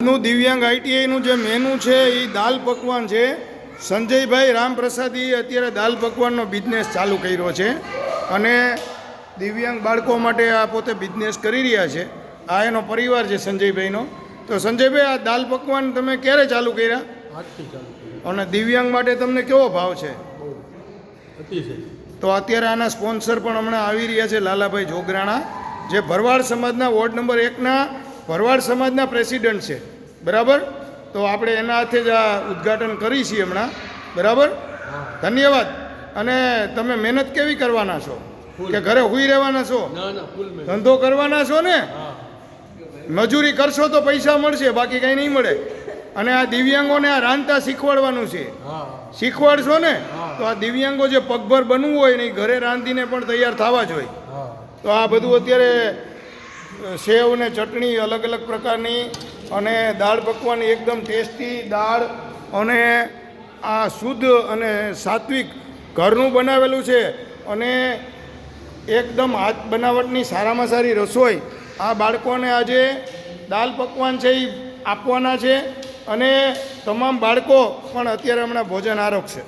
નું દિવ્યાંગ આઈટીઆઈનું જે મેનુ છે એ દાલ પકવાન છે. સંજયભાઈ રામપ્રસાદી અત્યારે દાલ પકવાનનો બિઝનેસ ચાલુ કર્યો છે અને દિવ્યાંગ બાળકો માટે આ પોતે બિઝનેસ કરી રહ્યા છે. આ એનો પરિવાર છે સંજયભાઈનો. તો સંજયભાઈ આ દાલ પકવાન તમે ક્યારે ચાલુ કર્યા? આજથી ચાલુ કર્યું. અને દિવ્યાંગ માટે તમને કેવો ભાવ છે? તો અત્યારે આના સ્પોન્સર પણ હમણાં આવી રહ્યા છે લાલાભાઈ જોગરાણા. જે ભરવાડ સમાજના વોર્ડ નંબર એકના ભરવાડ સમાજના પ્રેસિડન્ટ છે. બરાબર? તો આપણે એના હાથે જ આ ઉદ્ઘાટન કરી છીએ હમણાં. બરાબર? ધન્યવાદ. અને તમે મહેનત કેવી કરવાના છો? કે ઘરે હુઈ રહેવાના છો? ધંધો કરવાના છો ને? મજૂરી કરશો તો પૈસા મળશે બાકી કંઈ નહીં મળે. અને આ દિવ્યાંગોને આ રાંધતા શીખવાડવાનું છે. શીખવાડશો ને? તો આ દિવ્યાંગો જે પગભર બનવું હોય ને એ ઘરે રાંધીને પણ તૈયાર થવા જોઈએ હોય. તો આ બધું અત્યારે સેવ ને ચટણી અલગ અલગ પ્રકારની અને દાળ પકવાની એકદમ ટેસ્ટી દાળ અને આ શુદ્ધ અને સાત્વિક ઘરનું બનાવેલું છે અને એકદમ હાથ બનાવટની સારામાં સારી રસોઈ આ બાળકોને આજે દાલ પકવાન છે એ આપવાના છે અને તમામ બાળકો પણ અત્યારે હમણાં ભોજન આરોગશે.